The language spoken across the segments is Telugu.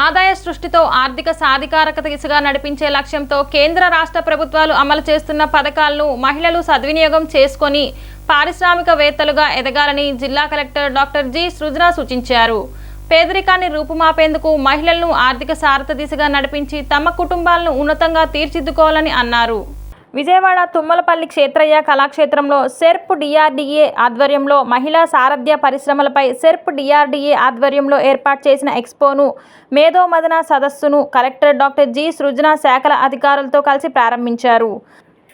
ఆదాయ సృష్టితో ఆర్థిక సాధికారకత దిశగా నడిపించే లక్ష్యంతో కేంద్ర రాష్ట్ర ప్రభుత్వాలు అమలు చేస్తున్న పథకాలను మహిళలు సద్వినియోగం చేసుకొని పారిశ్రామికవేత్తలుగా ఎదగాలని జిల్లా కలెక్టర్ డాక్టర్ జి సృజన సూచించారు. పేదరికాన్ని రూపుమాపేందుకు మహిళలను ఆర్థిక సారథ దిశగా నడిపించి తమ కుటుంబాలను ఉన్నతంగా తీర్చిదిద్దుకోవాలని అన్నారు. విజయవాడ తుమ్మలపల్లి క్షేత్రయ్య కళాక్షేత్రంలో సెర్ప్ డిఆర్డీఏ ఆధ్వర్యంలో మహిళా సారథ్య పరిశ్రమలపై సెర్ప్ డిఆర్డీఏ ఆధ్వర్యంలో ఏర్పాటు చేసిన ఎక్స్పోను మేధోమదన సదస్సును కలెక్టర్ డాక్టర్ జి సృజన శాఖల అధికారులతో కలిసి ప్రారంభించారు.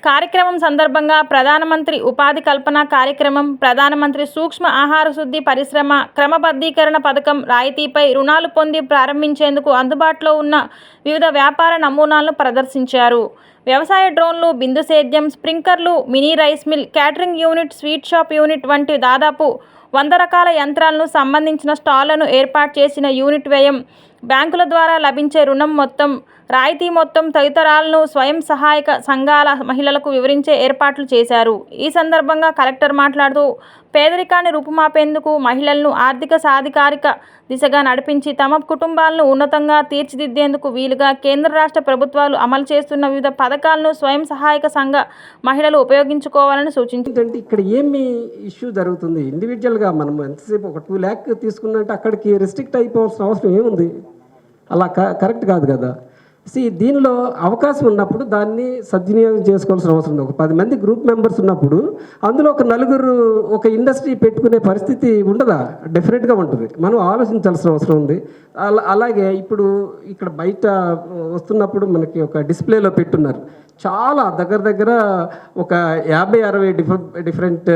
కార్యక్రమం సందర్భంగా ప్రధానమంత్రి ఉపాధి కల్పన కార్యక్రమం ప్రధానమంత్రి సూక్ష్మ ఆహార శుద్ధి పరిశ్రమ క్రమబద్ధీకరణ పథకం రాయితీపై రుణాలు పొంది ప్రారంభించేందుకు అందుబాటులో ఉన్న వివిధ వ్యాపార నమూనాలను ప్రదర్శించారు. వ్యవసాయ డ్రోన్లు బిందు సేద్యం స్ప్రింకర్లు mini rice mill catering unit sweet shop unit వంటి దాదాపు వంద రకాల యంత్రాలను సంబంధించిన స్టాళ్ళను ఏర్పాటు చేసిన యూనిట్ వ్యయం బ్యాంకుల ద్వారా లభించే రుణం మొత్తం రాయితీ మొత్తం తదితరాలను స్వయం సహాయక సంఘాల మహిళలకు వివరించే ఏర్పాట్లు చేశారు. ఈ సందర్భంగా కలెక్టర్ మాట్లాడుతూ పేదరికాన్ని రూపుమాపేందుకు మహిళలను ఆర్థిక సాధికారిక దిశగా నడిపించి తమ కుటుంబాలను ఉన్నతంగా తీర్చిదిద్దేందుకు వీలుగా కేంద్ర రాష్ట్ర ప్రభుత్వాలు అమలు చేస్తున్న వివిధ పథకాలను స్వయం సహాయక సంఘ మహిళలు ఉపయోగించుకోవాలని సూచించింది. ఇక్కడ ఏమి ఇష్యూ జరుగుతుంది? ఇండివిజువల్గా మనం ఎంతసేపు ఒక టూ ల్యాక్ తీసుకున్నట్టు అక్కడికి రిస్ట్రిక్ట్ అయిపోవాల్సిన అవసరం ఏముంది? అలా క- కరెక్ట్ కాదు కదా? సి దీనిలో అవకాశం ఉన్నప్పుడు దాన్ని సద్వినియోగం చేసుకోవాల్సిన అవసరం ఉంది. ఒక పది మంది గ్రూప్ మెంబర్స్ ఉన్నప్పుడు అందులో ఒక నలుగురు ఒక ఇండస్ట్రీ పెట్టుకునే పరిస్థితి ఉండదా? డెఫినెట్గా ఉంటుంది. మనం ఆలోచించాల్సిన అవసరం ఉంది. అలా అలాగే ఇప్పుడు ఇక్కడ బయట వస్తున్నప్పుడు మనకి ఒక డిస్ప్లేలో పెట్టున్నారు. చాలా దగ్గర దగ్గర ఒక యాభై అరవై డిఫ డిఫరెంట్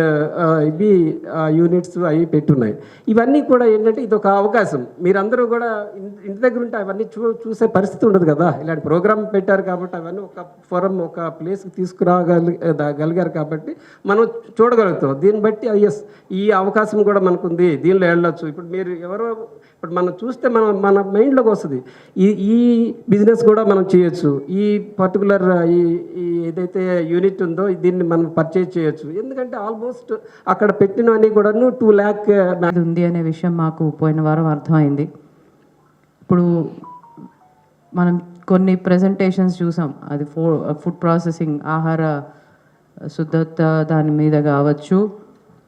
ఇవి యూనిట్స్ అవి పెట్టున్నాయి. ఇవన్నీ కూడా ఏంటంటే ఇది ఒక అవకాశం. మీరందరూ కూడా ఇన్- ఇంటి దగ్గర ఉంటే అవన్నీ చూ చూసే పరిస్థితి ఉండదు కదా. ఇలాంటి ప్రోగ్రామ్ పెట్టారు కాబట్టి అవన్నీ ఒక ఫోరం ఒక ప్లేస్కి తీసుకురాగలిగారు కాబట్టి మనం చూడగలుగుతాం. దీన్ని బట్టి ఎస్ ఈ అవకాశం కూడా మనకుంది. దీనిలో వెళ్ళొచ్చు. ఇప్పుడు మీరు ఎవరో ఇప్పుడు మనం చూస్తే మన మన మైండ్లోకి వస్తుంది. ఈ ఈ బిజినెస్ కూడా మనం చేయొచ్చు. ఈ పర్టికులర్ ఈ ఈ ఏదైతే యూనిట్ ఉందో దీన్ని మనం పర్చేజ్ చేయొచ్చు. ఎందుకంటే ఆల్మోస్ట్ అక్కడ పెట్టినవన్నీ కూడాను టూ ల్యాక్ ఉంది అనే విషయం మాకు పోయిన వారం అర్థమైంది. ఇప్పుడు మనం కొన్ని ప్రజెంటేషన్స్ చూసాం. అది ఫో ఫుడ్ ప్రాసెసింగ్ ఆహార శుద్ధత దాని మీద కావచ్చు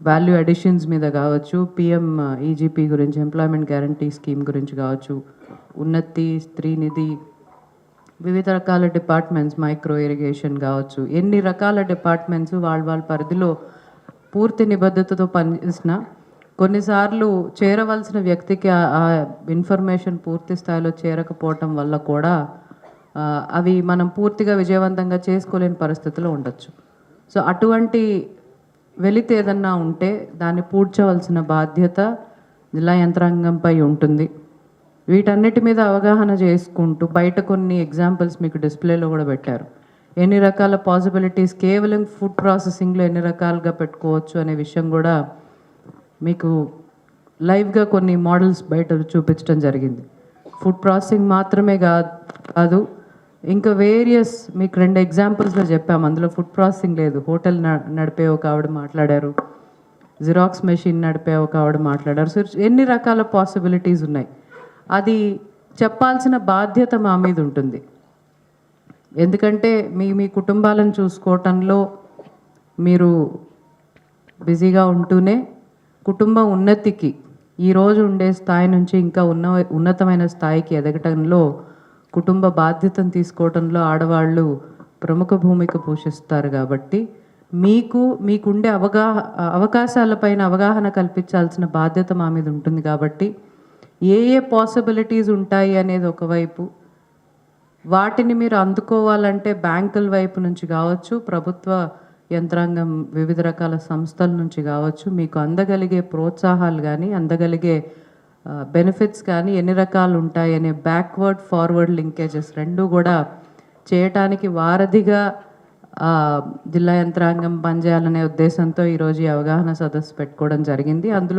వాల్యూ అడిషన్స్ మీద కావచ్చు పిఎం ఈజీపీ గురించి ఎంప్లాయ్మెంట్ గ్యారంటీ స్కీమ్ గురించి కావచ్చు ఉన్నతి స్త్రీనిధి వివిధ రకాల డిపార్ట్మెంట్స్ మైక్రో ఇరిగేషన్ కావచ్చు ఎన్ని రకాల డిపార్ట్మెంట్స్ వాళ్ళ వాళ్ళ పరిధిలో పూర్తి నిబద్ధతతో పనిచేసిన కొన్నిసార్లు చేరవలసిన వ్యక్తికి ఆ- ఇన్ఫర్మేషన్ పూర్తి స్థాయిలో చేరకపోవటం వల్ల కూడా అవి మనం పూర్తిగా విజయవంతంగా చేసుకోలేని పరిస్థితిలో ఉండొచ్చు. సో అటువంటి వెలితి ఏదన్నా ఉంటే దాన్ని పూడ్చవలసిన బాధ్యత జిల్లా యంత్రాంగంపై ఉంటుంది. వీటన్నిటి మీద అవగాహన చేసుకుంటూ బయట కొన్ని ఎగ్జాంపుల్స్ మీకు డిస్ప్లేలో కూడా పెట్టారు. ఎన్ని రకాల పాసిబిలిటీస్ కేవలం ఫుడ్ ప్రాసెసింగ్లో ఎన్ని రకాలుగా పెట్టుకోవచ్చు అనే విషయం కూడా మీకు లైవ్గా కొన్ని మోడల్స్ బయట చూపించడం జరిగింది. ఫుడ్ ప్రాసెసింగ్ మాత్రమే కా- కాదు ఇంకా వేరియస్ మీకు రెండు ఎగ్జాంపుల్స్లో చెప్పాము అందులో ఫుడ్ ప్రాసెసింగ్ లేదు. హోటల్ న- నడిపే ఒక ఆవిడ మాట్లాడారు. జిరాక్స్ మెషిన్ నడిపే ఒక ఆవిడ మాట్లాడారు. సో ఎన్ని రకాల పాసిబిలిటీస్ ఉన్నాయి? అది చెప్పాల్సిన బాధ్యత మా మీద ఉంటుంది. ఎందుకంటే మీ మీ కుటుంబాలను చూసుకోవటంలో మీరు బిజీగా ఉంటూనే కుటుంబం ఉన్నతికి ఈరోజు ఉండే స్థాయి నుంచి ఇంకా ఉన్న ఉన్నతమైన స్థాయికి ఎదగటంలో కుటుంబ బాధ్యతను తీసుకోవటంలో ఆడవాళ్ళు ప్రముఖ భూమిక పోషిస్తారు కాబట్టి మీకు మీకుండే అవగాహ అవకాశాలపైన అవగాహన కల్పించాల్సిన బాధ్యత మా మీద ఉంటుంది కాబట్టి ఏ ఏ పాసిబిలిటీస్ ఉంటాయి అనేది ఒకవైపు వాటిని మీరు అందుకోవాలంటే బ్యాంకుల వైపు నుంచి కావచ్చు ప్రభుత్వ యంత్రాంగం వివిధ రకాల సంస్థల నుంచి కావచ్చు మీకు అందగలిగే ప్రోత్సాహాలు కానీ అందగలిగే బెనిఫిట్స్ కానీ ఎన్ని రకాలు ఉంటాయి అనే బ్యాక్వర్డ్ ఫార్వర్డ్ లింకేజెస్ రెండు కూడా చేయటానికి వారధిగా జిల్లా యంత్రాంగం పనిచేయాలనే ఉద్దేశంతో ఈరోజు ఈ అవగాహన సదస్సు పెట్టుకోవడం జరిగింది. అందులో